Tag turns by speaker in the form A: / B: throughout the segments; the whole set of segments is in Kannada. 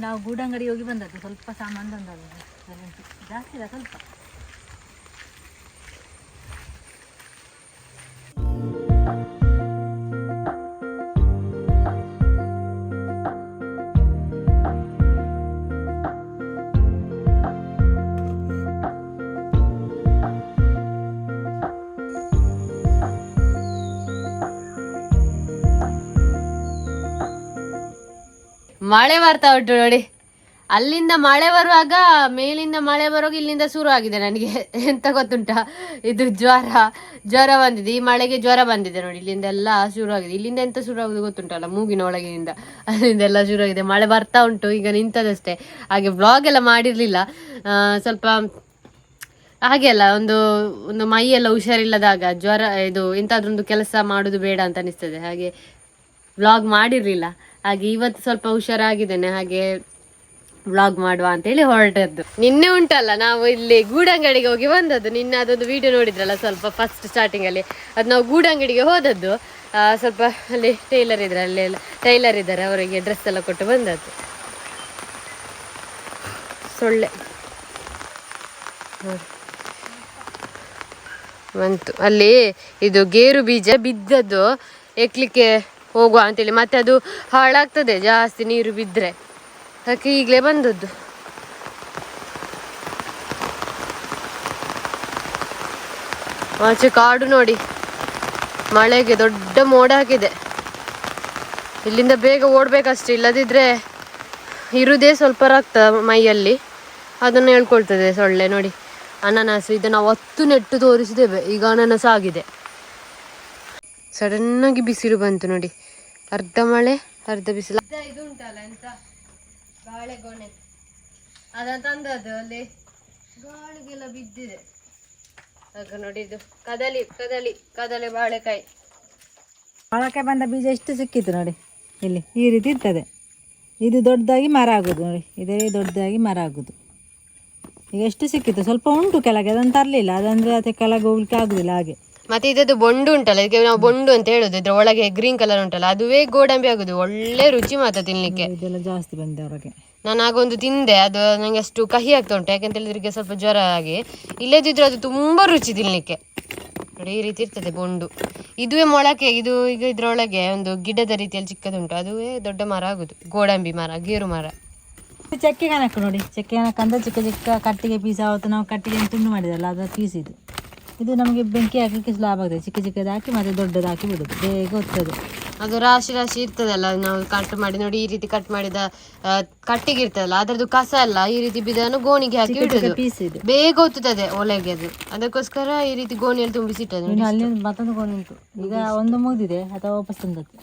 A: ನಾವು ಗೂಡಂಗಡಿ ಹೋಗಿ ಬಂದದ್ದು. ಸ್ವಲ್ಪ ಸಾಮಾನು ಬಂದದ್ದು ಜಾಸ್ತಿ ಇಲ್ಲ ಸ್ವಲ್ಪ.
B: ಮಳೆ ಬರ್ತಾ ಉಂಟು ನೋಡಿ. ಅಲ್ಲಿಂದ ಮಳೆ ಬರುವಾಗ ಮೇಲಿಂದ ಮಳೆ ಬರುವಾಗ ಇಲ್ಲಿಂದ ಶುರು ಆಗಿದೆ ನನಗೆ. ಎಂತ ಗೊತ್ತುಂಟ? ಇದು ಜ್ವರ ಜ್ವರ ಬಂದಿದೆ. ಈ ಮಳೆಗೆ ಜ್ವರ ಬಂದಿದೆ ನೋಡಿ. ಇಲ್ಲಿಂದ ಎಲ್ಲ ಶುರು ಆಗಿದೆ. ಇಲ್ಲಿಂದ ಎಂತ ಶುರು ಆಗುದು ಗೊತ್ತುಂಟಲ್ಲ? ಮೂಗಿನ ಒಳಗಿನಿಂದ. ಅಲ್ಲಿಂದ ಎಲ್ಲ ಶುರು ಆಗಿದೆ. ಮಳೆ ಬರ್ತಾ ಉಂಟು. ಈಗ ನಿಂತದಷ್ಟೇ. ಹಾಗೆ ಬ್ಲಾಗ್ ಎಲ್ಲ ಮಾಡಿರಲಿಲ್ಲ. ಸ್ವಲ್ಪ ಹಾಗೆ ಅಲ್ಲ, ಒಂದು ಒಂದು ಮೈಯೆಲ್ಲ ಹುಷಾರಿಲ್ಲದಾಗ ಜ್ವರ, ಇದು ಎಂತಾದ್ರೊಂದು ಕೆಲಸ ಮಾಡೋದು ಬೇಡ ಅಂತ ಅನಿಸ್ತದೆ. ಹಾಗೆ ವ್ಲಾಗ್ ಮಾಡಿರ್ಲಿಲ್ಲ. ಹಾಗೆ ಇವತ್ತು ಸ್ವಲ್ಪ ಹುಷಾರಾಗಿದ್ದೇನೆ, ಹಾಗೆ ವ್ಲಾಗ್ ಮಾಡುವ ಅಂತೇಳಿ ಹೊರಟದ್ದು. ನಿನ್ನೆ ಉಂಟಲ್ಲ, ನಾವು ಇಲ್ಲಿ ಗೂಡಂಗಡಿಗೆ ಹೋಗಿ ಬಂದದ್ದು. ನಿನ್ನೆ ಅದೊಂದು ವಿಡಿಯೋ ನೋಡಿದ್ರಲ್ಲ ಸ್ವಲ್ಪ ಫಸ್ಟ್ ಸ್ಟಾರ್ಟಿಂಗ್ ಅಲ್ಲಿ. ಅದು ನಾವು ಗೂಡಂಗಡಿಗೆ ಹೋದದ್ದು. ಸ್ವಲ್ಪ ಅಲ್ಲಿ ಟೈಲರ್ ಇದ್ರೆ, ಅಲ್ಲಿ ಟೈಲರ್ ಇದ್ದಾರೆ, ಅವರಿಗೆ ಡ್ರೆಸ್ ಎಲ್ಲ ಕೊಟ್ಟು ಬಂದದ್ದು. ಸೊಳ್ಳೆ. ಬಂತು. ಅಲ್ಲಿ ಇದು ಗೇರು ಬೀಜ ಬಿದ್ದದ್ದು. ಎಕ್ಲಿಕ್ಕೆ ಹೋಗುವ ಅಂತೇಳಿ. ಮತ್ತೆ ಅದು ಹಾಳಾಗ್ತದೆ, ಜಾಸ್ತಿ ನೀರು ಬಿದ್ದರೆ ಅದಕ್ಕೆ ಈಗಲೇ ಬಂದದ್ದು. ಆಚೆ ಕಾಡು ನೋಡಿ. ಮಳೆಗೆ ದೊಡ್ಡ ಮೋಡ ಹಾಕಿದೆ ಇಲ್ಲಿಂದ ಬೇಗ ಓಡಬೇಕಷ್ಟೇ ಇಲ್ಲದಿದ್ದರೆ ಇರುದೇ ಸ್ವಲ್ಪ ರಕ್ತ ಮೈಯಲ್ಲಿ. ಅದನ್ನು ಹೇಳ್ಕೊಳ್ತದೆ ಸೊಳ್ಳೆ ನೋಡಿ. ಅನಾನಸು, ಇದನ್ನು ಹತ್ತು ನೆಟ್ಟು ತೋರಿಸಿದ್ದೇವೆ. ಈಗ ಅನಾನಸ್ ಆಗಿದೆ ಸಡನ್ನಾಗಿ ಬಿಸಿಲು ಬಂತು ನೋಡಿ. ಅರ್ಧ ಮಳೆ ಅರ್ಧ ಬಿಸಿಲು. ಇದು ಉಂಟಲ್ಲ ಎಂತ? ಬಾಳೆಗೊನೆ. ಅದನ್ನ ತಂದದ್ದು ಅಲ್ಲಿ? ಗಾಳಿಗೆಲ್ಲ ಬಿದ್ದಿದೆ. ಆಗ ನೋಡಿ ಇದು. ಕದಲಿ ಕದಲಿ ಕದಲೆ ಬಾಳೆಕಾಯಿ.
A: ಮೊಳಕೆ ಬಂದ ಬೀಜ ಎಷ್ಟು ಸಿಕ್ಕಿತ್ತು ನೋಡಿ? ಇಲ್ಲಿ ಈ ರೀತಿ ಇರ್ತದೆ. ಇದು ದೊಡ್ಡದಾಗಿ ಮರ ಆಗೋದು ನೋಡಿ. ಇದೇ ದೊಡ್ಡದಾಗಿ ಮರ ಆಗೋದು. ಈಗ ಎಷ್ಟು ಸಿಕ್ಕಿತ್ತು? ಸ್ವಲ್ಪ ಉಂಟು ಕೆಳಗೆ ಅದನ್ನು ತರಲಿಲ್ಲ. ಅದಂದ್ರೆ ಅದಕ್ಕೆ ಕೆಳಗೆ ಹೋಗ್ಲಿಕ್ಕೆ ಆಗುದಿಲ್ಲ ಹಾಗೆ.
B: ಮತ್ತೆ ಇದದ್ದು ಬೊಂಡು ಉಂಟಲ್ಲ ಇದಕ್ಕೆ ನಾವು ಬೊಂಡು ಅಂತ ಹೇಳುದು ಇದ್ರ ಒಳಗೆ ಗ್ರೀನ್ ಕಲರ್ ಉಂಟಲ್ಲ ಅದುವೇ ಗೋಡಂಬಿ ಆಗುದು ಒಳ್ಳೆ ರುಚಿ ಮಾತ್ರ ತಿನ್ಲಿಕ್ಕೆ.
A: ಇದೆಲ್ಲ ಜಾಸ್ತಿ ಬಂದೆ ಹೊರಗೆ.
B: ನಾನು ಆಗೊಂದು ತಿಂದೆ ಅದು ನಂಗೆ ಅಷ್ಟು ಕಹಿ ಆಗ್ತಾ ಉಂಟು ಯಾಕಂತ ಹೇಳಿದ್ರೆ ಸ್ವಲ್ಪ ಜ್ವರ ಆಗಿ ಇಲ್ಲದಿದ್ರೆ ಅದು ತುಂಬಾ ರುಚಿ ತಿನ್ಲಿಕ್ಕೆ. ನೋಡಿ ಈ ರೀತಿ ಇರ್ತದೆ ಬೊಂಡು. ಇದುವೇ ಮೊಳಕೆ ಇದು ಈಗ ಇದ್ರೊಳಗೆ ಒಂದು ಗಿಡದ ರೀತಿಯಲ್ಲಿ ಚಿಕ್ಕದುಂಟು ಅದುವೇ ದೊಡ್ಡ ಮರ ಆಗುದು ಗೋಡಂಬಿ ಮರ ಗೇರು ಮರ.
A: ಚಕ್ಕೆ ಕಣಕ್ ನೋಡಿ ಚಕ್ಕೆ ಕಣಕ್ ಅಂದ್ರೆ ಚಿಕ್ಕ ಚಿಕ್ಕ ಕಟ್ಟಿಗೆ ಪೀಸ್ ಆವತ್ತು ನಾವು ಕಟ್ಟಿಗೆ ತುಂಡು ಮಾಡಿದಲ್ಲ ಅದರ ಪೀಸ್ ಇದು. ಇದು ನಮಗೆ ಬೆಂಕಿ ಹಾಕಲಿಕ್ಕೆ ಲಾಭ ಆಗ್ತದೆ. ಚಿಕ್ಕ ಚಿಕ್ಕದಾಕಿ ಮತ್ತೆ ದೊಡ್ಡದಾಕಿ ಬಿಡುದು ಬೇಗ ಹೊತ್ತದು
B: ಅದು ರಾಶಿ ರಾಶಿ ಇರ್ತದಲ್ಲ ನಾವು ಕಟ್ ಮಾಡಿ ನೋಡಿ ಈ ರೀತಿ ಕಟ್ ಮಾಡಿದ ಕಟ್ಟಿಗೆ ಇರ್ತದಲ್ಲ ಅದರದ್ದು ಕಸ ಎಲ್ಲ ಈ ರೀತಿ ಬಿದ್ದನ್ನು ಗೋಣಿಗೆ ಹಾಕಿ ಇಡುದು. ಬೇಗ ಒತ್ತುತ್ತದೆ ಒಲೆಗೆ ಅದು. ಅದಕ್ಕೋಸ್ಕರ ಈ ರೀತಿ ಗೋಣಿಯಲ್ಲಿ ತುಂಬಿಸಿಟ್ಟದು ನೋಡಿ
A: ಇನ್ನು ಅಲ್ಲಿ ಮತ್ತೊಂದು ಗೋಣಿ ಉಂಟು. ಈಗ ಒಂದು ಮುಗಿದಿದೆ ಅಥವಾ ವಾಪಸ್ ತಂದದ್ದು.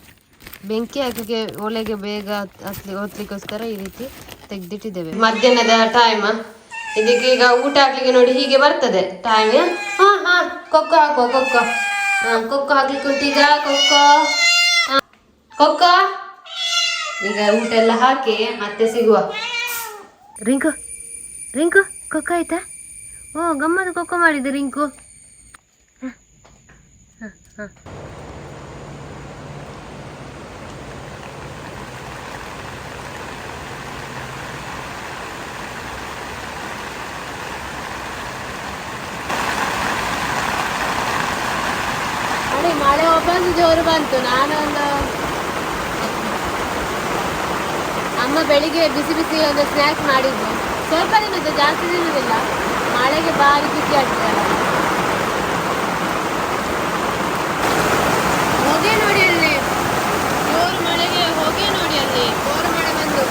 B: ಬೆಂಕಿ ಹಾಕಕ್ಕೆ ಒಲೆಗೆ ಬೇಗ ಹತ್ಲಿ ಹೊತ್ತಲಿಕ್ಕೋಸ್ಕರ ಈ ರೀತಿ ತೆಗ್ದಿಟ್ಟಿದ್ದೇವೆ. ಮಧ್ಯಾಹ್ನದ ಟೈಮ್ ಇದಕ್ಕೆ ಈಗ ಊಟ ಹಾಕ್ಲಿಕ್ಕೆ ನೋಡಿ ಹೀಗೆ ಬರ್ತದೆ. ಟೈಮ್ ಹಾ? ಹಾ ಕೊಕ್ಕೋ ಹಾಕುವ ಕೊಕ್ಕೋ. ಹಾ ಕೊಕ್ಕೋ ಹಾಕ್ಲಿಕ್ಕೆ ಉಂಟೀಗ ಕೊಕ್ಕೋ. ಕೊಕ್ಕೋ. ಈಗ ಊಟ ಎಲ್ಲ ಹಾಕಿ ಮತ್ತೆ ಸಿಗುವ. ರಿಂಕು ರಿಂಕು ಕೊಕ್ಕೋ ಆಯ್ತಾ? ಓ ಗಮ್ಮತ್ತು ಕೊಕ್ಕೋ ಮಾಡಿದ್ದು ರಿಂಕು. ಹಾಂ ಹ, ಹ. ನೋಡಿ ಒಬ್ಬಂದು ಜೋರು ಬಂತು. ನಾನೊಂದು ಅಮ್ಮ ಬೆಳಿಗ್ಗೆ ಬಿಸಿ ಬಿಸಿ ಒಂದು ಸ್ನ್ಯಾಕ್ಸ್ ಮಾಡಿದ್ದು ಸ್ವಲ್ಪ ದಿನದ್ದು ಜಾಸ್ತಿ ದಿನದಿಲ್ಲ ಮಳೆಗೆ ಭಾರಿ ಖುಷಿ ಆಗ್ತದಲ್ಲ ಹೊಗೆ ನೋಡಿ ಅಲ್ಲಿ. ಜೋರು ಮಳೆಗೆ ಹೊಗೆ ನೋಡಿ ಅಲ್ಲಿ ಜೋರು ಮಳೆ ಬಂದು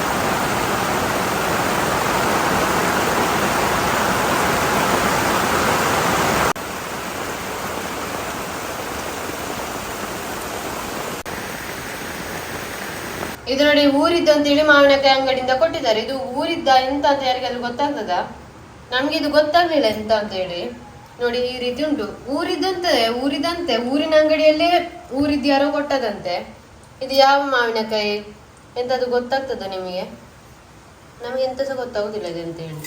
B: ಇದು ನೋಡಿ ಊರಿದ್ದು ಅಂತೇಳಿ ಮಾವಿನಕಾಯಿ ಅಂಗಡಿಯಿಂದ ಕೊಟ್ಟಿದ್ದಾರೆ. ಇದು ಊರಿದ್ದ ಎಂತ ಅಂತ ಯಾರಿಗಾದ್ರೂ ಗೊತ್ತಾಗ್ತದ? ನಮ್ಗೆ ಇದು ಗೊತ್ತಾಗ್ಲಿಲ್ಲ ಎಂತ ಅಂತ ಹೇಳಿ. ನೋಡಿ ಈ ರೀತಿ ಉಂಟು. ಊರಿದ್ದಂತೆ ಊರಿದಂತೆ ಊರಿನ ಅಂಗಡಿಯಲ್ಲೇ ಊರಿದ್ದು ಯಾರೋ ಕೊಟ್ಟದಂತೆ. ಇದು ಯಾವ ಮಾವಿನಕಾಯಿ? ಎಂತದು ಗೊತ್ತಾಗ್ತದ ನಿಮಗೆ? ನಮ್ಗೆ ಎಂತ ಸಹ ಗೊತ್ತಾಗುದಿಲ್ಲ ಇದು ಅಂತ ಹೇಳಿ.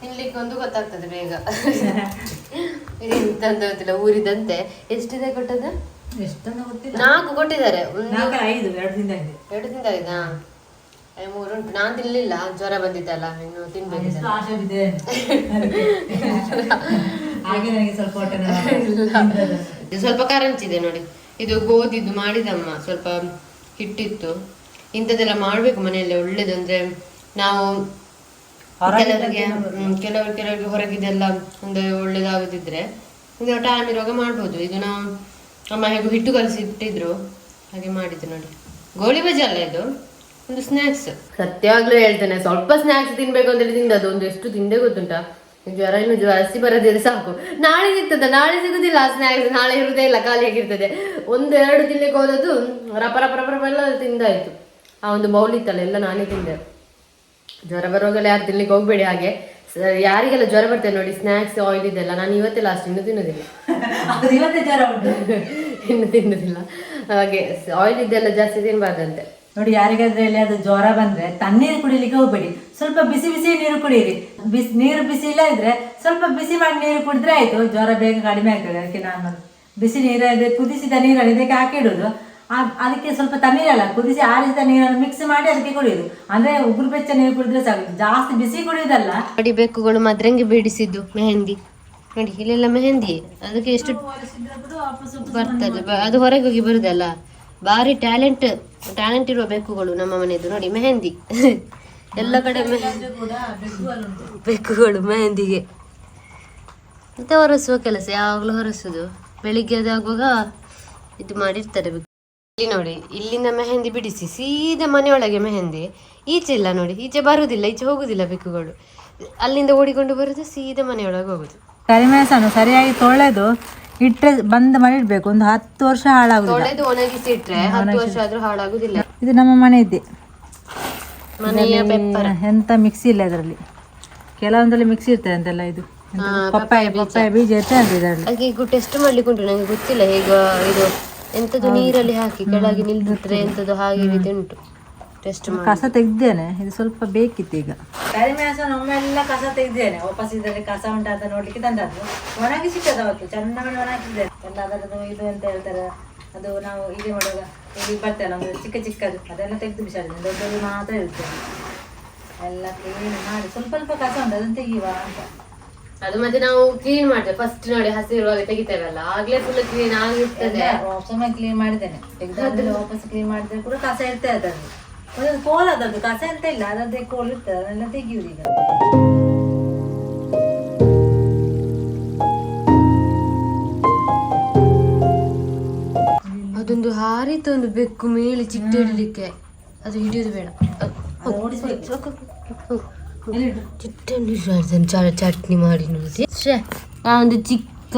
B: ತಿನ್ಲಿಕ್ಕೆ ಒಂದು ಗೊತ್ತಾಗ್ತದೆ ಬೇಗ. ಇದು ಎಂತ ಗೊತ್ತಿಲ್ಲ. ಊರಿದಂತೆ ಎಷ್ಟಿದೆ ಕೊಟ್ಟದ ನಾಲ್ಕು ಕೊಟ್ಟಿದ್ದಾರೆ.
A: ಐದು ಎರಡು ದಿನ ಇದೆ
B: ಎರಡು ಮೂರು ಉಂಟು. ನಾನ್ ತಿನ್ಲಿಲ್ಲ. ಜ್ವರ ಬಂದಿತ್ತಲ್ಲ ಇನ್ನು ತಿನ್ಬೇಕು
A: ಹಾಗೆ ನನಗೆ ಸ್ವಲ್ಪ ಹೊಟ್ಟೆ
B: ಇದು ಸ್ವಲ್ಪ ಕರಂಚಿದೆ ನೋಡಿ. ಇದು ಗೋಧಿದ್ದು ಮಾಡಿದಮ್ಮ ಸ್ವಲ್ಪ ಹಿಟ್ಟಿತ್ತು. ಇಂಥದ್ದೆಲ್ಲ ಮಾಡ್ಬೇಕು ಮನೆಯಲ್ಲೇ. ಒಳ್ಳೇದು ಅಂದ್ರೆ ನಾವು ಕೆಲವರಿಗೆ ಕೆಲವರು ಕೆಲವರಿಗೆ ಹೊರಗಿದೆಲ್ಲ ಒಂದು ಒಳ್ಳೇದಾಗದಿದ್ರೆ ಟೈಮ್ ಇರುವಾಗ ಮಾಡ್ಬೋದು. ಇದು ನಾವು ಅಮ್ಮ ಹೇಗೂ ಹಿಟ್ಟು ಕಲಸಿ ಇಟ್ಟಿದ್ರು. ಹಾಗೆ ಮಾಡಿದ್ದು ನೋಡಿ. ಗೋಳಿ ಬಜ್ಜಿ ಅಲ್ಲ ಇದು? ಒಂದು ಸ್ನ್ಯಾಕ್ಸ್ ಸತ್ಯವಾಗ್ಲೂ ಹೇಳ್ತೇನೆ. ಸ್ವಲ್ಪ ಸ್ನ್ಯಾಕ್ಸ್ ತಿನ್ಬೇಕು ಅಂತ ಹೇಳಿ ತಿಂದದ್ದು. ಒಂದು ಎಷ್ಟು ತಿಂದೇ ಗೊತ್ತುಂಟಾ. ಜ್ವರ, ಇನ್ನು ಜಾಸ್ತಿ ಬರದಿದ್ರೆ ಸಾಕು. ನಾಳೆ ಸಿಗ್ತದೆ. ನಾಳೆ ಸಿಗುದಿಲ್ಲ ಸ್ನ್ಯಾಕ್ಸ್ ನಾಳೆ ಇರುವುದೇ ಇಲ್ಲ. ಖಾಲಿಯಾಗಿರ್ತದೆ ಒಂದು ಎರಡು ತಿನ್ಲಿಕ್ಕೆ ಹೋದದ್ದು ರಪ ರಪ ಎಲ್ಲ ತಿಂದಾಯ್ತು. ಆ ಒಂದು ಬೌಲ್ ಇತ್ತಲ್ಲ, ಎಲ್ಲ ನಾನೇ ತಿಂದೆ. ಜ್ವರ ಬರುವಾಗಲೇ ಯಾರು ತಿನ್ಲಿಕ್ಕೆ ಹೋಗ್ಬೇಡಿ ಹಾಗೆ. ಯಾರಿಗೆಲ್ಲ ಜ್ವರ ಬರ್ತದೆ ನೋಡಿ ಸ್ನ್ಯಾಕ್ಸ್ ಆಯಿಲ್ ಇದೆಲ್ಲ ನಾನು ಇವತ್ತೇ ಲಾಸ್ಟ್ ಇನ್ನು ತಿನ್ನೋದಿಲ್ಲ.
A: ಇವತ್ತೇ ಜ್ವರ ಉಂಟು.
B: ಇನ್ನು ತಿನ್ನೋದಿಲ್ಲ. ಹಾಗೆ ಆಯಿಲ್ ಇದೆಲ್ಲ ಜಾಸ್ತಿ ತಿನ್ಬಾರ್ದಂತೆ.
A: ನೋಡಿ ಯಾರಿಗಾದ್ರೆ ಇಲ್ಲಿ ಅದು ಜ್ವರ ಬಂದ್ರೆ ತಣ್ಣೀರು ಕುಡಿಲಿಕ್ಕೆ ಹೋಗ್ಬೇಡಿ. ಸ್ವಲ್ಪ ಬಿಸಿ ಬಿಸಿ ನೀರು ಕುಡಿಯಿರಿ ಬಿಸಿ ನೀರು ಬಿಸಿ ಇಲ್ಲ ಇದ್ರೆ ಸ್ವಲ್ಪ ಬಿಸಿ ಮಾಡಿ ನೀರು ಕುಡಿದ್ರೆ ಆಯ್ತು. ಜ್ವರ ಬೇಗ ಕಡಿಮೆ ಆಗ್ತದೆ. ಅದಕ್ಕೆ ನಾನು ಬಿಸಿ ನೀರು ಕುದಿಸಿದ ನೀರನ್ನು ಇದಕ್ಕೆ ಹಾಕಿಡುದು ಅದಕ್ಕೆ ಸ್ವಲ್ಪ ತಣ್ಣೀರಲ್ಲ ಕುದಿಸಿ ಆರಿಸಿದ ನೀರನ್ನು ಮಿಕ್ಸ್ ಮಾಡಿ ಅದಕ್ಕೆ ಕುಡಿಯುದು. ಅಂದ್ರೆ ಉಗುರು ಬೆಚ್ಚ ನೀರು ಕುಡಿದ್ರೆ ಸಾಕು. ಜಾಸ್ತಿ ಬಿಸಿ ಕುಡಿಯುದಲ್ಲ.
B: ನೋಡಿ ಬೆಕ್ಕುಗಳು ಮದ್ರಂಗಿ ಬಿಡಿಸಿದ್ದು ಮೆಹಂದಿ. ನೋಡಿ ಇಲ್ಲೆಲ್ಲ ಮೆಹಂದಿ. ಅದಕ್ಕೆ ಎಷ್ಟು ಬರ್ತದೆ. ಅದು ಹೊರಗೆ ಹೋಗಿ ಬರುದಲ್ಲ. ಭಾರಿ ಟ್ಯಾಲೆಂಟ್ ಟ್ಯಾಲೆಂಟ್ ಇರುವ ಬೆಕ್ಕುಗಳು ನಮ್ಮ ಮನೆಯದು ನೋಡಿ ಮೆಹಂದಿ. ಎಲ್ಲ ಕಡೆ ಬೆಕ್ಕುಗಳು ಮೆಹಂದಿಗೆ. ಮತ್ತೆ ಹೊರಸುವ ಕೆಲಸ ಯಾವಾಗಲೂ ಹೊರಸುದು. ಬೆಳಿಗ್ಗೆ ಅದಾಗುವಾಗ ಇದು ಮಾಡಿರ್ತಾರೆ ಬೆಕ್ಕು. ಇಲ್ಲಿ ನೋಡಿ ಇಲ್ಲಿಂದ ಮೆಹಂದಿ ಬಿಡಿಸಿ ಸೀದಾ ಮನೆಯೊಳಗೆ ಮೆಹಂದಿ. ಈಚೆ ಇಲ್ಲ ನೋಡಿ ಈಚೆ ಬರುವುದಿಲ್ಲ ಈಚೆ ಹೋಗುದಿಲ್ಲ ಬೆಕ್ಕುಗಳು. ಅಲ್ಲಿಂದ ಓಡಿಕೊಂಡು ಬರುದು ಸೀದಾ ಮನೆಯೊಳಗೆ ಹೋಗುದು.
A: ಕರಿಮೆಣಸನ್ನು ಸರಿಯಾಗಿ ತೊಳೆದು ಇಟ್ಟರೆ ಬಂದ್ ಮಾಡಿಡ್ಬೇಕು ಒಂದು ಹತ್ತು ವರ್ಷ ಹಾಳಾಗುದು
B: ತೊಳೆದು ಒಣಗಿಸಿ ಇಟ್ರೆ ಹತ್ತು ವರ್ಷ ಆದ್ರೂ ಹಾಳಾಗುದಿಲ್ಲ.
A: ಇದು ನಮ್ಮ ಮನೆ ಇದೆ
B: ಮನೆಯ ಪೆಪ್ಪರ್.
A: ಎಂತ ಮಿಕ್ಸಿ ಇಲ್ಲ ಇದರಲ್ಲಿ. ಕೆಲವೊಂದಲ್ಲಿ ಮಿಕ್ಸಿ ಇರ್ತದೆ ಅಂತೆಲ್ಲ ಇದು. ಎಂತ ಪಪ್ಪಾಯ ಪಪ್ಪಾಯ ಬೀಜ. ಇರ್ತದೆ ಅಂತ ಇದರಲ್ಲಿ.
B: ಹಾಗೆ ಈಗ ಟೆಸ್ಟ್ ಮಾಡ್ಲಿಕ್ಕೆ ಉಂಟು ನಂಗೆ ಗೊತ್ತಿಲ್ಲ ಹೇಗೆ ಇದು. ಎಂತದ್ದು ನೀರಲ್ಲಿ ಹಾಕಿ ಕೆಳಗೆ ನಿಲ್ದಿದ್ರೆ ಎಂತದ್ದು ಹಾಗೆ ರೀತಿ ಉಂಟು. ಟೆಸ್ಟ್
A: ಕಸ ತೆಗ್ದೇನೆ ಇದು ಸ್ವಲ್ಪ ಬೇಕಿತ್ತು ಈಗ. ಕರಿಮೆಣಸನ್ನು ಒಮ್ಮೆಲ್ಲ ಕಸ ತೆಗ್ದೇನೆ. ವಾಪಸ್ ಇದರಲ್ಲಿ ಕಸ ಉಂಟು ಅಂತ ನೋಡ್ಲಿಕ್ಕೆ ತಂದದ್ದು. ಒಣಗಿಸಿಟ್ಟದ ಅವತ್ತು ಚೆನ್ನಾಗಿ ಒಣಗಿಸಿದೆ ಎಲ್ಲ ಅದರದ್ದು ಇದು ಅಂತ ಹೇಳ್ತಾರೆ. ಅದು ನಾವು ಇದು ಮಾಡುವಾಗ ಇಲ್ಲಿ ಬರ್ತಲ್ಲ ಒಂದು ಚಿಕ್ಕ ಚಿಕ್ಕದು. ಅದೆಲ್ಲ ತೆಗೆದು ಬಿಸಾಡಿದೆ ದೊಡ್ಡದು ಮಾತ್ರ ಇರ್ತೇವೆ ಎಲ್ಲ ಕ್ಲೀನ್ ಮಾಡಿ ಸ್ವಲ್ಪ ಸ್ವಲ್ಪ ಕಸ ಉಂಟು ಅದನ್ನು ತೆಗಿಯುವ ಅಂತ.
B: ಅದು ಮತ್ತೆ ನಾವು ಕ್ಲೀನ್ ಮಾಡ್ತೇವೆ. ಫಸ್ಟ್ ನೋಡಿ ಹಸಿರುವಾಗ ತೆಗಿತೇವಲ್ಲ. ಆಗ್ಲೇ ಫುಲ್ ಕ್ಲೀನ್ ಆಗಿರ್ತದೆ.
A: ಕ್ಲೀನ್ ಮಾಡಿದ್ದೇನೆ. ತೆಗ್ದಾದ್ಮೇಲೆ ವಾಪಸ್ ಕ್ಲೀನ್ ಮಾಡಿದ್ರೆ ಕೂಡ ಕಸ ಇರ್ತದೆ ಅದರಲ್ಲಿ. ಒಂದೊಂದು ಕೋಲ್ ಅದದ್ದು. ಕಸ ಅಂತ ಇಲ್ಲ. ಅದರದ್ದೇ ಕೋಲ್ ಇರ್ತದೆ. ಅದನ್ನೆಲ್ಲ ತೆಗಿಯುವುದು ಈಗ.
B: ಅದೊಂದು ಹಾರಿತ ಒಂದು ಬೆಕ್ಕು ಮೇಲೆ ಚಿಟ್ಟೆ ಹಿಡಿಲಿಕ್ಕೆ ಅದು ಹಿಡಿಯೋದು ಬೇಡ. ಚಿಟ್ಟೆ ಚಟ್ನಿ ಮಾಡಿ ನೋಡಿ. ಆ ಒಂದು ಚಿಕ್ಕ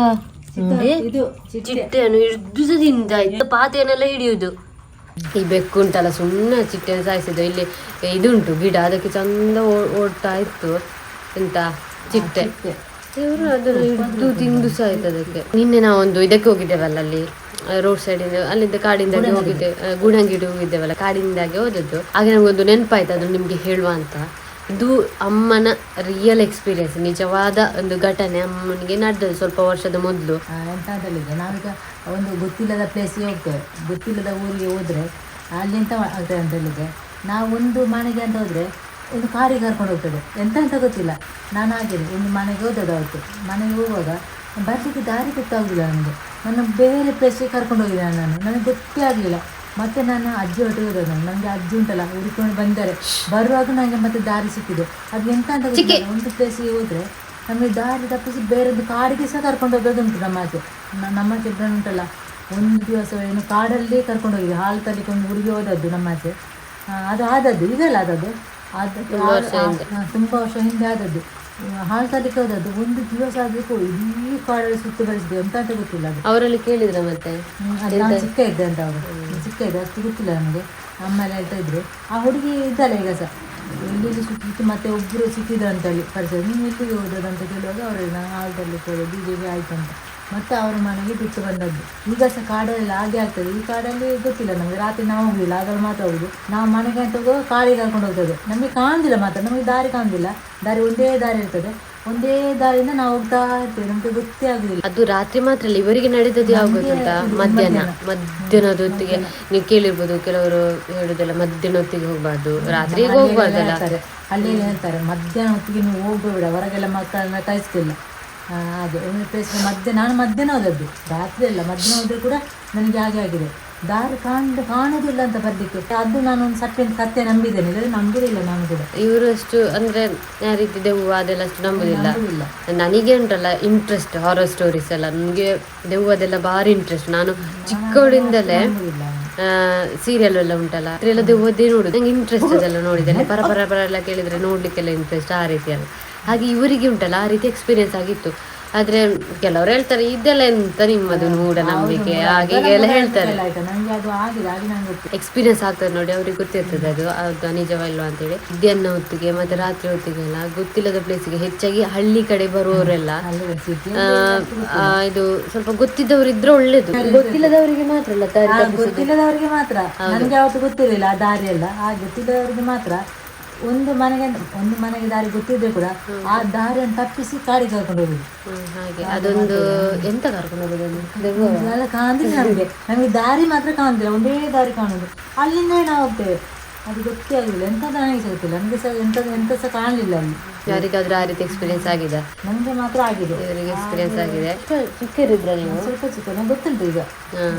B: ನೋಡಿ
A: ಇದು
B: ಚಿಟ್ಟೆಯನ್ನು ಹಿಡಿದು ಸಹ ತಿಂದಾಯ್ತು. ಪಾತೆಯನ್ನೆಲ್ಲ ಹಿಡಿಯುವುದು. ಈ ಬೆಕ್ಕು ಉಂಟಲ್ಲ ಸುಮ್ಮನೆ ಚಿಟ್ಟೆಯನ್ನು ಸಾಯಿಸಿದ್ದು. ಇಲ್ಲಿ ಇದುಂಟು ಗಿಡ. ಅದಕ್ಕೆ ಚಂದ ಓಡ್ತಾ ಇತ್ತು. ಎಂತ? ಚಿಟ್ಟೆ. ಇವರು ಅದನ್ನು ಹಿಡಿದು ತಿಂದು ಸಾಯ್ತು ಅದಕ್ಕೆ. ನಿನ್ನೆ ನಾವೊಂದು ಇದಕ್ಕೆ ಹೋಗಿದ್ದೇವಲ್ಲ ಅಲ್ಲಿ ರೋಡ್ ಸೈಡ್ ಅಲ್ಲಿಂದ ಕಾಡಿಂದಾಗಿ ಹೋಗಿದ್ದೆ ಗುಣಂಗಿಡಿ ಹೋಗಿದ್ದೇವಲ್ಲ ಕಾಡಿಂದಾಗೆ ಹೋದದ್ದು. ಹಾಗೆ ನಮಗೊಂದು ನೆನಪಾಯ್ತು ಅದು ನಿಮಗೆ ಹೇಳುವ ಅಂತ. ಇದು ಅಮ್ಮನ ರಿಯಲ್ ಎಕ್ಸ್ಪೀರಿಯನ್ಸ್ ನಿಜವಾದ ಒಂದು ಘಟನೆ. ಅಮ್ಮನಿಗೆ ನಡೆದದ್ದು ಸ್ವಲ್ಪ ವರ್ಷದ ಮೊದಲು.
A: ಎಂತಾದಲ್ಲಿದೆ? ನಾವೀಗ ಒಂದು ಗೊತ್ತಿಲ್ಲದ ಪ್ಲೇಸಿಗೆ ಹೋಗ್ತೇವೆ. ಗೊತ್ತಿಲ್ಲದ ಊರಿಗೆ ಹೋದರೆ ಅಲ್ಲಿ ಎಂತ ಮಾ- ಆಗ್ತದೆ ಅಂತ ನಾವು ಒಂದು ಮನೆಗೆ ಅಂತ ಹೋದರೆ ಒಂದು ಕಾರಿಗೆ ಕರ್ಕೊಂಡು ಹೋಗ್ತದೆ ಎಂತ ಅಂತ ಗೊತ್ತಿಲ್ಲ. ನಾನು ಹಾಗೇನೆ, ಒಂದು ಮನೆಗೆ ಹೋದದ್ದು ಅವತ್ತು ಮನೆಗೆ ಹೋಗುವಾಗ ಬರಲಿಕ್ಕೆ ದಾರಿ ಗೊತ್ತಾಗಲಿಲ್ಲ ನನಗೆ. ನನ್ನ ಬೇರೆ ಪ್ಲೇಸಿಗೆ ಕರ್ಕೊಂಡು ಹೋಗಿದ್ದೆ ನಾನು. ನನಗೆ ಗೊತ್ತೇ ಆಗಲಿಲ್ಲ. ಮತ್ತೆ ನಾನು ಅಜ್ಜಿ ಒಟ್ಟಿಗೆ ನಾನು ನನಗೆ ಅಜ್ಜಿ ಉಂಟಲ್ಲ ಹುಡುಕೊಂಡು ಬಂದರೆ. ಬರುವಾಗ ನನಗೆ ಮತ್ತೆ ದಾರಿ ಸಿಕ್ಕಿದೆ ಅದು ಎಂತ ಅಂತ ಗೊತ್ತಿಲ್ಲ. ಒಂದು ಪ್ಲೇಸಿಗೆ ಹೋದ್ರೆ ನಮಗೆ ದಾರಿ ತಪ್ಪಿಸಿ ಬೇರೆ ಕಾಡಿಗೆ ಸಹ ಕರ್ಕೊಂಡು ಹೋಗೋದು ಉಂಟು ನಮ್ಮ ಆಚೆ ನಮ್ಮ ಆಚೆ ಉಂಟಲ್ಲ. ಒಂದು ದಿವಸ ಏನು ಕಾಡಲ್ಲೇ ಕರ್ಕೊಂಡು ಹೋಗಿದೆ ಹಾಲು ತರಲಿಕ್ಕೆ ಒಂದು ಹುಡುಗಿ ಹೋದದ್ದು ನಮ್ಮ ಆಚೆ ಅದು ಆದದ್ದು ಇದೆಲ್ಲ ಆದದ್ದು. ಅದು ತುಂಬ ವರ್ಷ ಹಿಂದೆ ಆದದ್ದು. ಹಾಲು ತರಲಿಕ್ಕೆ ಹೋದದ್ದು ಒಂದು ದಿವಸ ಆದ್ರೂ ಇಡೀ ಕಾಡಲ್ಲಿ ಸುತ್ತು ಬೆಳೆಸಿದೆ ಎಂತ ಅಂತ ಗೊತ್ತಿಲ್ಲ ಅದು.
B: ಅವರಲ್ಲಿ ಕೇಳಿದ್ರೆ ಮತ್ತೆ?
A: ಅದು ನಾನು ಚಿಕ್ಕ ಇದ್ದೆ ಅಂತ ಅವರು. ಚಿಕ್ಕ ಇದ್ದೆ ಅಷ್ಟು ಗೊತ್ತಿಲ್ಲ ನನಗೆ ಅಮ್ಮ ಎಲ್ಲ ಹೇಳ್ತಾ ಇದ್ರು. ಆ ಹುಡುಗಿ ಇದ್ದಾಳೆ ಈಗ ಸಹ. ಸುತ್ತಿತ್ತು ಮತ್ತೆ ಒಬ್ಬರು ಸಿಕ್ಕಿದ್ರು ಅಂತ ಹೇಳಿ ಪರಿಚಯ. ನೀವು ಎಲ್ಲಿಗೆ ಹೋದದಂತ ಕೇಳುವಾಗ ಅವರು ನಾನು ಹಾಲ್ದಲ್ಲಿ ಜೆ ಪಿ ಆಯ್ತು ಅಂತ. ಮತ್ತೆ ಅವರ ಮನೆಗೆ ಬಿಟ್ಟು ಬಂದದ್ದು. ಈಗ ಸಹ ಕಾಡಲ್ಲಿ ಹಾಗೆ ಆಗ್ತದೆ. ಈ ಕಾಡಲ್ಲಿ ಗೊತ್ತಿಲ್ಲ ನಮಗೆ. ರಾತ್ರಿ ನಾವು ಹೋಗಲಿಲ್ಲ ಆದ್ರೆ ಮಾತ್ರ ಹೋಗುದು. ನಾವು ಮನೆಗೆ ಅಂತ ಹೋಗುವಾಗ ಕಾಡಿಗೆ ಕರ್ಕೊಂಡು ಹೋಗ್ತದೆ. ನಮಗೆ ಕಾಣುದಿಲ್ಲ ಮಾತ್ರ. ನಮಗೆ ದಾರಿ ಕಾಣುದಿಲ್ಲ. ದಾರಿ ಒಂದೇ ದಾರಿ ಇರ್ತದೆ. ಒಂದೇ ದಾರಿಯಿಂದ ನಾವು ಹೋಗ್ತಾ ಇರ್ತೇವೆ ನಮ್ಗೆ ಗೊತ್ತೇ ಆಗುದಿಲ್ಲ.
B: ಅದು ರಾತ್ರಿ ಮಾತ್ರ ಅಲ್ಲ ಇವರಿಗೆ ನಡೆದದ್ದು ಯಾವಾಗ ಗೊತ್ತುಂಟಾ ಮಧ್ಯಾಹ್ನ. ಮಧ್ಯಾಹ್ನದ ಹೊತ್ತಿಗೆ ನೀವು ಕೇಳಿರ್ಬೋದು ಕೆಲವರು ಹೇಳುದಲ್ಲ ಮಧ್ಯಾಹ್ನ ಹೊತ್ತಿಗೆ ಹೋಗ್ಬಾರ್ದು ರಾತ್ರಿ ಹೋಗ್ಬಾರ್ದಲ್ಲ?
A: ಅಲ್ಲಿ ಹೇಳ್ತಾರೆ ಮಧ್ಯಾಹ್ನ ಹೊತ್ತಿಗೆ ನೀವು ಹೋಗ್ಬೇಡ ಹೊರಗೆಲ್ಲ ಮಕ್ಕಳನ್ನ ಕಳಿಸ್ತಿಲ್ಲ ಹಾ ಹಾಗೆ ಒಂದು ಪ್ಲೇಸ್ ಮಧ್ಯಾಹ್ನ ನಾನು ಮಧ್ಯಾಹ್ನ ಹೋದದ್ದು ರಾತ್ರಿ ಅಲ್ಲ ಮಧ್ಯಾಹ್ನ ಹೋದ್ರೆ ಕೂಡ ನನಗೆ ಹಾಗೆ ಆಗಿದೆ. ದಾರಿ ಕಾಣ್ ಕಾಣುದಿಲ್ಲ ಅಂತ ಬರ್ಲಿಕ್ಕೆ. ಅದು ನಾನು ಒಂದು ಸತ್ಯ ಸತ್ಯ ನಂಬಿದ್ದೇನೆ. ಇಲ್ಲದ್ರೆ ನಂಬುದಿಲ್ಲ ನಾನು ಕೂಡ.
B: ಇವರು ಅಷ್ಟು ಅಂದ್ರೆ ಯಾವ ರೀತಿ ದೆವ್ವ ಅದೆಲ್ಲ ಅಷ್ಟು ನಂಬುದಿಲ್ಲ. ನನಗೆ ಉಂಟಲ್ಲ ಇಂಟ್ರೆಸ್ಟ್ ಹಾರರ್ ಸ್ಟೋರೀಸ್ ಎಲ್ಲ. ನನಗೆ ದೆವ್ವ ಅದೆಲ್ಲ ಭಾರಿ ಇಂಟ್ರೆಸ್ಟ್ ನಾನು ಚಿಕ್ಕವಳಿಂದಲೇ ಸೀರಿಯಲ್ ಎಲ್ಲ ಉಂಟಲ್ಲ. ಅದ್ರೆಲ್ಲ ದೆವ್ವದ್ದೇ ನೋಡುದು. ನಂಗೆ ಇಂಟ್ರೆಸ್ಟ್ ಅದೆಲ್ಲ ನೋಡಿದ್ದೇನೆ. ಪರ ಪರ ಪರ ಎಲ್ಲ ಕೇಳಿದ್ರೆ ನೋಡ್ಲಿಕ್ಕೆಲ್ಲ ಇಂಟ್ರೆಸ್ಟ್ ಆ ರೀತಿ ಅಲ್ಲ ಹಾಗೆ ಇವರಿಗೆ ಉಂಟಲ್ಲ ಆ ರೀತಿ ಎಕ್ಸ್ಪೀರಿಯನ್ಸ್ ಆಗಿತ್ತು. ಆದ್ರೆ ಕೆಲವರು ಹೇಳ್ತಾರೆ ಇದೆಲ್ಲ ಎಂತ ನಿಮ್ಮದು ಮೂಢನಂಬಿಕೆ ಹಾಗೆ ಹೀಗೆ ಎಲ್ಲ ಹೇಳ್ತಾರೆ. ಎಕ್ಸ್ಪೀರಿಯನ್ಸ್ ಆಗ್ತದೆ ನೋಡಿ ಅವ್ರಿಗೆ ಗೊತ್ತಿರ್ತದೆ ಅದು. ಅದು ನಿಜವಲ್ವ ಅಂತೇಳಿ. ಮಧ್ಯಾಹ್ನ ಹೊತ್ತಿಗೆ ಮತ್ತೆ ರಾತ್ರಿ ಹೊತ್ತಿಗೆ ಎಲ್ಲ ಗೊತ್ತಿಲ್ಲದ ಪ್ಲೇಸಿಗೆ ಹೆಚ್ಚಾಗಿ ಹಳ್ಳಿ ಕಡೆ ಬರುವವರೆಲ್ಲ ಇದು ಸ್ವಲ್ಪ ಗೊತ್ತಿದ್ದವರು ಇದ್ರೆ ಒಳ್ಳೇದು. ಗೊತ್ತಿಲ್ಲದವರಿಗೆ ಮಾತ್ರ ಅಲ್ಲ
A: ಗೊತ್ತಿಲ್ಲದವರಿಗೆ ಮಾತ್ರ. ನನಗೆ ಯಾವತ್ತು ಗೊತ್ತಿರಲಿಲ್ಲ ಆ ದಾರಿ ಎಲ್ಲ ಆ ಗೊತ್ತಿಲ್ಲದವರಿಗೆ ಮಾತ್ರ ಒಂದು ಮನೆಗೆ ಒಂದು ಮನೆಗೆ ದಾರಿ ಗೊತ್ತಿದ್ರೆ ಕೂಡ ಆ ದಾರಿಯನ್ನು ತಪ್ಪಿಸಿ ಕಾಡಿಗೆ ಕರ್ಕೊಂಡು ಹೋಗುದು.
B: ಹಾಗೆ. ಅದೊಂದು ಎಂತ ಕರ್ಕೊಂಡು ಹೋಗುದು ಎಲ್ಲ
A: ಕಾಣ್ತಿಲ್ಲ ಕಾಣುದಿಲ್ಲ ನಮಗೆ. ನಮಗೆ ದಾರಿ ಮಾತ್ರ ಕಾಣುದಿಲ್ಲ. ಒಂದೇ ದಾರಿ ಕಾಣುದು. ಅಲ್ಲಿಂದ ನಾವು ಹೋಗ್ತೇವೆ. ಅದು ಗೊತ್ತೇ ಆಗಲಿಲ್ಲ ಎಂತ ನನಗೆ ಸಿಗುತ್ತಿಲ್ಲ ನನಗೆ ಸಹ ಎಂತ ಎಂತ ಸಹ ಕಾಣಲಿಲ್ಲ ಅಲ್ಲಿ.
B: ಯಾರಿಗಾದ್ರೂ ಆ ರೀತಿ ಎಕ್ಸ್ಪೀರಿಯನ್ಸ್ ಆಗಿದೆ?
A: ನಮಗೆ ಮಾತ್ರ ಆಗಿದೆ.
B: ಇವರಿಗೆ ಎಕ್ಸ್ಪೀರಿಯನ್ಸ್ ಆಗಿದೆ. ಚಿಕ್ಕರಿದ್ರ ನೀವು.
A: ಸ್ವಲ್ಪ ಚಿಕ್ಕ ನಂಗೆ ಗೊತ್ತುಂಟು ಈಗ.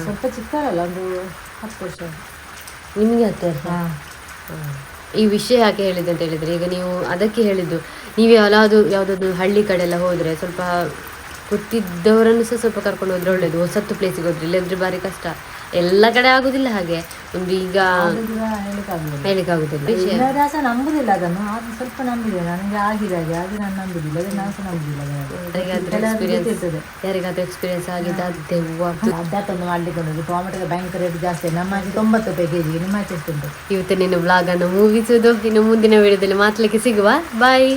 A: ಸ್ವಲ್ಪ ಚಿಕ್ಕರಲ್ಲ ಒಂದು ಹತ್ತು ವರ್ಷ.
B: ನಿಮಗೆ ಹತ್ತು ವರ್ಷ?
A: ಹಾ.
B: ಈ ವಿಷಯ ಯಾಕೆ ಹೇಳಿದೆ ಅಂತ ಹೇಳಿದ್ರೆ, ಈಗ ನೀವು ಅದಕ್ಕೆ ಹೇಳಿದ್ದು, ನೀವು ಯಾವ್ದಾದ್ರು ಯಾವುದಾದ್ರು ಹಳ್ಳಿ ಕಡೆ ಎಲ್ಲ ಹೋದ್ರೆ ಸ್ವಲ್ಪ ಗೊತ್ತಿದ್ದವರನ್ನು ಸಹ ಸ್ವಲ್ಪ ಕರ್ಕೊಂಡು ಹೋದರೆ ಒಳ್ಳೆಯದು ಹೊಸತ್ತು ಪ್ಲೇಸಿಗೆ ಹೋದರೆ, ಇಲ್ಲದ್ರೆ ಬಾರಿ ಕಷ್ಟ. ಎಲ್ಲ ಕಡೆ ಆಗುದಿಲ್ಲ ಹಾಗೆ. ಒಂದು ಈಗ
A: ಹೇಳಿಕ್ಕಾಗುದಿಲ್ಲ
B: ವಿಷಯ.
A: ಸಹ ನಂಬುದಿಲ್ಲ ಅದನ್ನು. ಆದ್ರೂ ಸ್ವಲ್ಪ ನಂಬಿದೆ. ನನಗೆ ಆಗಿದೆ ಹಾಗೆ. ಹಾಗೆ ನಾನು ನಂಬುದಿಲ್ಲ. ಅದೇ ನಾನು ಸಹ ನಂಬುದಿಲ್ಲ
B: ಯಾರಿಗಾದ್ರೂ ಎಕ್ಸ್ಪೀರಿಯನ್ಸ್
A: ಗೊತ್ತಿರ್ತದೆ.
B: ಯಾರಿಗಾದ್ರೂ ಎಕ್ಸ್ಪೀರಿಯನ್ಸ್ ಆಗಿದೆ ದೆವ್ವ
A: ಅದಾಟೊಂದು ಮಾಡ್ಲಿಕ್ಕೆ ಒಂದು ಟೊಮೆಟೊ ಭಯಂಕರ ರೇಟ್ ಜಾಸ್ತಿ ನಮ್ಮ ಆಚೆ ತೊಂಬತ್ತು ರೂಪಾಯಿ ಕೆಜಿಗೆ ನಿಮ್ಮ ಆಚೆ ಎಷ್ಟುಂಟು?
B: ಇವತ್ತು ನಿನ್ನ ಬ್ಲಾಗ್ ಅನ್ನು ಮುಗಿಸುವುದು. ಇನ್ನು ಮುಂದಿನ ವಿಡಿಯೋದಲ್ಲಿ ಮಾತಾಡ್ಲಿಕ್ಕೆ ಸಿಗುವ. ಬಾಯ್